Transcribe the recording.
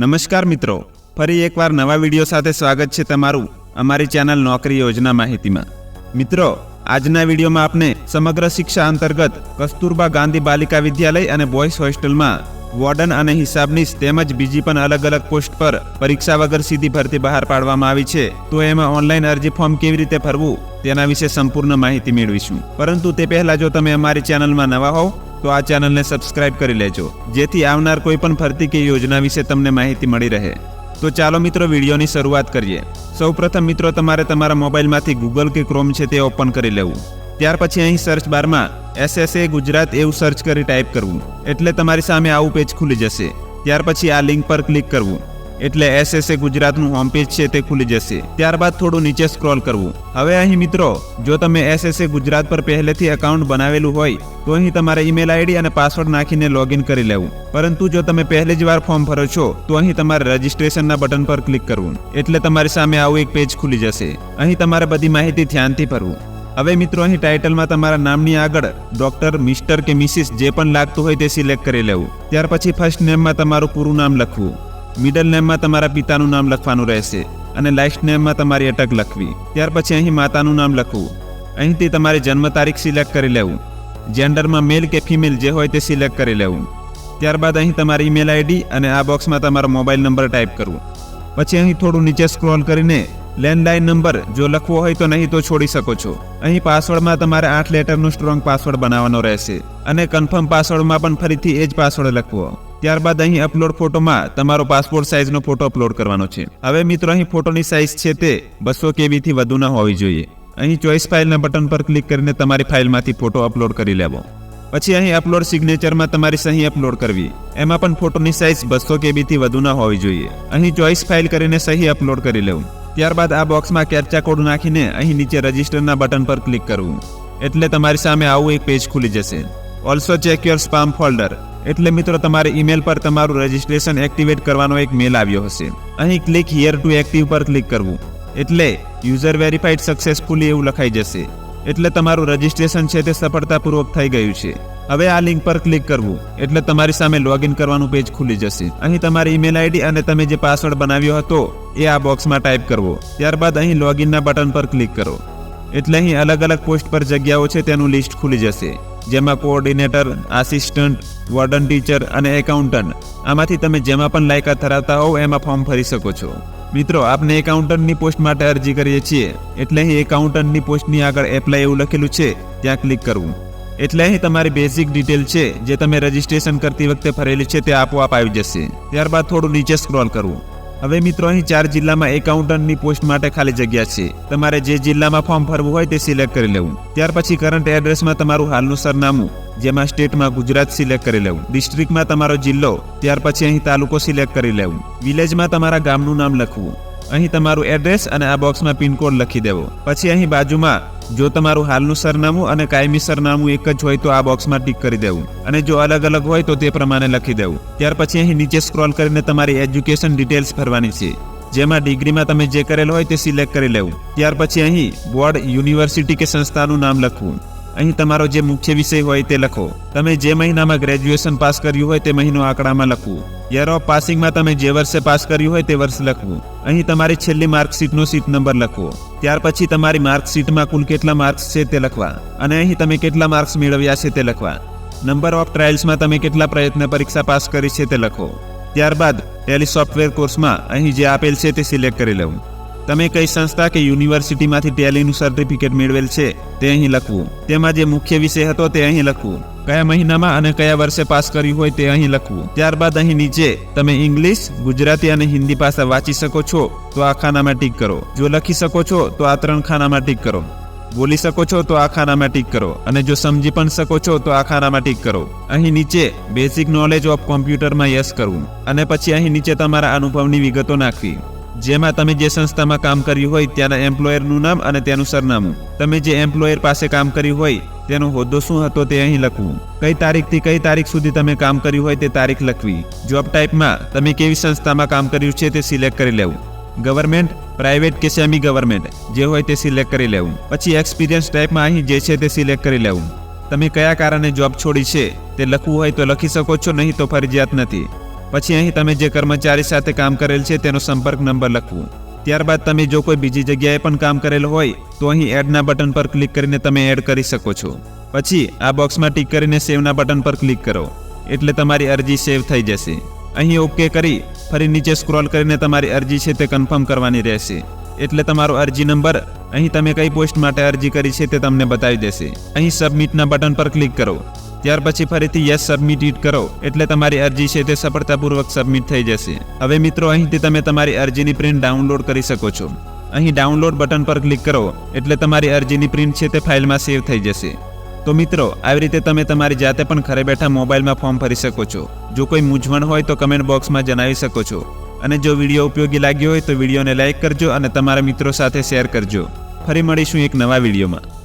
નમસ્કાર મિત્રો. ફરી એકવાર નવા વીડિયો સાથે સ્વાગત છે તમારું અમારી ચેનલ નોકરી યોજના માહિતીમાં. મિત્રો, આજના વિડીયોમાં આપને સમગ્ર શિક્ષા અંતર્ગત કસ્તુરબા ગાંધી બાલિકા વિદ્યાલય અને બોયઝ હોસ્ટેલમાં વોર્ડન અને હિસાબનીશ તેમજ બીજી પણ અલગ અલગ પોસ્ટ પર પરીક્ષા વગર સીધી ભરતી બહાર પાડવામાં આવી છે. તો એમાં ઓનલાઈન અરજી ફોર્મ કેવી રીતે ભરવું તેના વિશે સંપૂર્ણ માહિતી મેળવીશું. પરંતુ તે પહેલા જો તમે અમારી ચેનલમાં નવા હોવ તો આ ચેનલને સબસ્ક્રાઇબ કરી લેજો. જેથી આવનાર કોઈ પણ ભરતી કે યોજના વિશે તમને માહિતી મળી રહે. તો ચાલો મિત્રો વિડીયોની શરૂઆત કરીએ. સૌપ્રથમ મિત્રો તમારે તમારા મોબાઈલમાંથી ગૂગલ કે ક્રોમ છે તે ઓપન કરી લેવું. ત્યાર પછી અહીં સર્ચ બારમાં એસએસએ ગુજરાત એવું સર્ચ કરી ટાઈપ કરવું. એટલે તમારી સામે આવું પેજ ખુલી જશે. ત્યાર પછી આ લિંક પર ક્લિક કરવું. એટલે એસએસએ ગુજરાતનું હોમ પેજ છે તે ખુલી જશે. ત્યારબાદ થોડું નીચે સ્ક્રોલ કરવું. હવે અહીં મિત્રો, જો તમે એસએસએ ગુજરાત પર પહેલેથી એકાઉન્ટ બનાવેલું હોય, તો અહીં તમારે ઈમેલ આઈડી અને પાસવર્ડ નાખીને લોગિન કરી લેવું. પરંતુ જો તમે પહેલી જ વાર ફોર્મ ભરો છો, તો અહીં તમારે રજિસ્ટ્રેશનના બટન પર ક્લિક કરવું. એટલે તમારી સામે આવું એક પેજ ખુલી જશે. અહીં તમારે બધી માહિતી ધ્યાનથી ભરવું. હવે મિત્રો, અહીં ટાઇટલમાં તમારા નામની આગળ ડોક્ટર મિસ્ટર કે મિસિસ જે પણ લાગતું હોય તે સિલેક્ટ કરી લેવું. ત્યાર પછી ફર્સ્ટ નેમમાં તમારું પૂરું નામ લખવું. મિડલ નેમમાં તમારા પિતાનું નામ લખવાનું રહેશે અને લાસ્ટ નેમમાં તમારી અટક લખવી. ત્યાર પછી અહીં માતાનું નામ લખવું. અહીંથી તમારી જન્મ તારીખ સિલેક્ટ કરી લેવું. જેન્ડરમાં મેલ કે ફિમેલ જે હોય તે સિલેક્ટ કરી લેવું. ત્યારબાદ અહીં તમારી ઈમેલ આઈડી અને આ બોક્સમાં તમારો મોબાઈલ નંબર ટાઈપ કરવો. પછી અહીં થોડું નીચે સ્ક્રોલ કરીને લેન્ડલાઇન નંબર જો લખવો હોય તો નહીં તો છોડી શકો છો. અહીં પાસવર્ડમાં તમારે આઠ લેટરનું સ્ટ્રોંગ પાસવર્ડ બનાવવાનો રહેશે. અને કન્ફર્મ પાસવર્ડમાં પણ ફરીથી એ જ પાસવર્ડ લખવો. ત્યારબાદ અહીં અપલોડ ફોટોમાં તમારો પાસપોર્ટ સાઇઝનો ફોટો અપલોડ કરવાનો છે. હવે મિત્રો, અહીં ફોટોની સાઇઝ છે તે બસો કેબીથી વધુ ન હોવી જોઈએ. અહીં ચોઇસ ફાઇલના બટન પર ક્લિક કરીને તમારી ફાઇલમાંથી ફોટો અપલોડ કરી લેવો. પછી અહીં અપલોડ સિગ્નેચરમાં તમારી સહી અપલોડ કરવી. એમાં પણ ફોટોની સાઇઝ બસો કેબીથી વધુ ન હોવી જોઈએ. અહીં ચોઇસ ફાઇલ કરીને સહી અપલોડ કરી લેવું. ત્યારબાદ આ બોક્સમાં કેપ્ચા કોડ નાખીને અહીં નીચે રજિસ્ટરના બટન પર ક્લિક કરવું. એટલે તમારી સામે આવું એક પેજ ખુલી જશે. Also check your spam folder એટલે મિત્રો તમારે ઈમેલ પર તમારું રજિસ્ટ્રેશન એક્ટિવેટ કરવાનો એક મેલ આવ્યો હશે. અહીં ક્લિક હિયર ટુ એક્ટિવ પર ક્લિક કરવું. એટલે યુઝર વેરીફાઈડ સક્સેસફુલી એવું લખાઈ જશે. એટલે તમારું રજિસ્ટ્રેશન છે તે સફળતાપૂર્વક થઈ ગયું છે. હવે આ લિંક પર ક્લિક કરવું. એટલે તમારી સામે લોગિન કરવાનું પેજ ખુલી જશે. અહીં તમારી ઈમેલ આઈડી અને તમે જે પાસવર્ડ બનાવ્યો હતો, એ આ બોક્સમાં ટાઈપ કરવો. ત્યારબાદ અહીં લોગિનના બટન પર ક્લિક કરો. એટલે અહીં અલગ અલગ પોસ્ટ પર જગ્યાઓ છે તેનું લિસ્ટ ખુલી જશે. જેમાં કોઓર્ડિનેટર, આસિસ્ટન્ટ, વોર્ડન ટીચર અને એકાઉન્ટન્ટ. આમાંથી તમે જેમાં પણ લાયકાત ધરાવતા હોવ, એમાં ફોર્મ ભરી શકો છો. મિત્રો આપને એકાઉન્ટન્ટની પોસ્ટ માટે અરજી કરીએ છીએ. એટલે અહીં એકાઉન્ટન્ટની પોસ્ટની આગળ એપ્લાય એવું લખેલું છે. ત્યાં ક્લિક કરવું. એટલે અહીં તમારી બેઝિક ડિટેલ છે, જે તમે રજિસ્ટ્રેશન કરતી વખતે ભરેલી છે, તે આપોઆપ આવી જશે. ત્યારબાદ થોડું નીચે સ્ક્રોલ કરવું. હવે મિત્રો, અહીં ચાર જિલ્લામાં એકાઉન્ટન્ટની પોસ્ટ માટે ખાલી જગ્યા છે. તમારે જે જિલ્લામાં ફોર્મ ભરવું હોય તે સિલેક્ટ કરી લેવું. ત્યાર પછી કરંટ એડ્રેસમાં તમારું હાલનું સરનામું, જેમાં સ્ટેટમાં ગુજરાત સિલેક્ટ કરી લેવું. ડિસ્ટ્રિક્ટમાં તમારો જિલ્લો, ત્યાર પછી અહીં તાલુકો સિલેક્ટ કરી લેવું. વિલેજમાં તમારા ગામનું નામ લખવું. અહીં તમારું એડ્રેસ અને આ બોક્સમાં પિનકોડ લખી દેવો. પછી અહીં બાજુમાં જો તમારું હાલનું સરનામું અને કાયમી સરનામું એક જ હોય તો આ બોક્સમાં ટીક કરી દેવું. અને જો અલગ અલગ હોય તો તે પ્રમાણે લખી દેવું. ત્યાર પછી અહીં નીચે સ્ક્રોલ કરીને તમારી એજ્યુકેશન ડિટેલ્સ ભરવાની છે. જેમાં ડિગ્રીમાં તમે જે કરેલ હોય તે સિલેક્ટ કરી લેવું. ત્યાર પછી અહીં બોર્ડ યુનિવર્સિટી કે સંસ્થાનું નામ લખવું. અહીં તમારો જે મુખ્ય વિષય હોય તે લખો. તમે જે મહિનામાં ગ્રેજ્યુએશન પાસ કર્યું હોય તે મહિનો આંકડામાં લખવું. યર ઓફ પાસિંગમાં તમે જે વર્ષે પાસ કર્યું હોય તે વર્ષ લખવું. અહીં તમારી છેલ્લી માર્કશીટનો સીટ નંબર લખવો. ત્યાર પછી તમારી માર્કશીટમાં કુલ કેટલા માર્ક્સ છે તે લખવા. અને અહીં તમે કેટલા માર્ક્સ મેળવ્યા છે તે લખવા. નંબર ઓફ ટ્રાયલ્સમાં તમે કેટલા પ્રયત્ન પરીક્ષા પાસ કરી છે તે લખો. ત્યારબાદ, ટેલી સોફ્ટવેર કોર્સમાં અહીં જે આપેલ છે તે સિલેક્ટ કરી લેવું. તમે કઈ સંસ્થા કે યુનિવર્સિટીમાંથી ટેલીનું સર્ટિફિકેટ મેળવેલ છે તે અહીં લખવું. તેમાં જે મુખ્ય વિષય હતો તે અહીં લખવું. કયા મહિનામાં અને કયા વર્ષે પાસ કર્યું હોય તે અહીં લખવું. ત્યારબાદ અહીં નીચે, તમે ઇંગ્લિશ, ગુજરાતી અને હિન્દી ભાષા વાંચી શકો છો, તો આ ખાનામાં ટીક કરો. જો લખી શકો છો, તો આ ત્રણ ખાનામાં ટીક કરો. બોલી શકો છો, તો આ ખાનામાં ટીક કરો. અને જો સમજી પણ શકો છો, તો આ ખાનામાં ટીક કરો. અહીં નીચે બેઝિક નોલેજ ઓફ કોમ્પ્યુટરમાં યસ કરવું. અને પછી અહીં નીચે તમારા અનુભવની વિગતો નાખવી. જેમાં તમે જે સંસ્થામાં કામ કર્યું હોય, ત્યાંના એમ્પ્લોયરનું નામ અને તેનું સરનામું. તમે જે એમ્પ્લોયર પાસે કામ કર્યું હોય તેનો હોદ્દો શું હતો તે અહીં લખવું. કઈ તારીખથી કઈ તારીખ સુધી તમે કામ કર્યું હોય તે તારીખ લખવી. જોબ ટાઈપમાં તમે કેવી સંસ્થામાં કામ કર્યું છે તે સિલેક્ટ કરી લેવું. ગવર્મેન્ટ, પ્રાઇવેટ કે સેમી ગવર્મેન્ટ, જે હોય તે સિલેક્ટ કરી લેવું. પછી એક્સપિરિયન્સ ટાઈપમાં અહીં જે છે તે સિલેક્ટ કરી લેવું. તમે કયા કારણે જોબ છોડી છે તે લખવું હોય તો લખી શકો છો, નહીં તો ફરજિયાત નથી. પછી અહીં તમે જે કર્મચારી સાથે કામ કરેલ છે તેનો સંપર્ક નંબર લખવું. ત્યારબાદ તમે જો કોઈ બીજી જગ્યાએ પણ કામ કરેલું હોય, તો અહીં એડના બટન પર ક્લિક કરીને તમે એડ કરી શકો છો. પછી આ બોક્સમાં ટીક કરીને સેવના બટન પર ક્લિક કરો, એટલે તમારી અરજી સેવ થઈ જશે. અહીં ઓકે કરી, ફરી નીચે સ્ક્રોલ કરીને તમારી અરજી છે તે કન્ફર્મ કરવાની રહેશે. એટલે તમારો અરજી નંબર, અહીં તમે કઈ પોસ્ટ માટે અરજી કરી છે તે તમને બતાવી દેશે. અહીં સબમિટના બટન પર ક્લિક કરો. ત્યાર પછી ફરીથી યસ સબમિટ કરો, એટલે તમારી અરજી છે તે સફળતાપૂર્વક સબમિટ થઈ જશે. હવે મિત્રો, અહીંથી તમે તમારી અરજીની પ્રિન્ટ ડાઉનલોડ કરી શકો છો. અહીં ડાઉનલોડ બટન પર ક્લિક કરો, એટલે તમારી અરજીની પ્રિન્ટ છે તે ફાઇલમાં સેવ થઈ જશે. તો મિત્રો, આવી રીતે તમે તમારી જાતે પણ ઘરે બેઠા મોબાઈલમાં ફોર્મ ભરી શકો છો. જો કોઈ મૂંઝવણ હોય તો કમેન્ટ બોક્સમાં જણાવી શકો છો. અને જો વીડિયો ઉપયોગી લાગ્યો હોય તો વિડીયોને લાઇક કરજો અને તમારા મિત્રો સાથે શેર કરજો. ફરી મળીશું એક નવા વિડીયોમાં.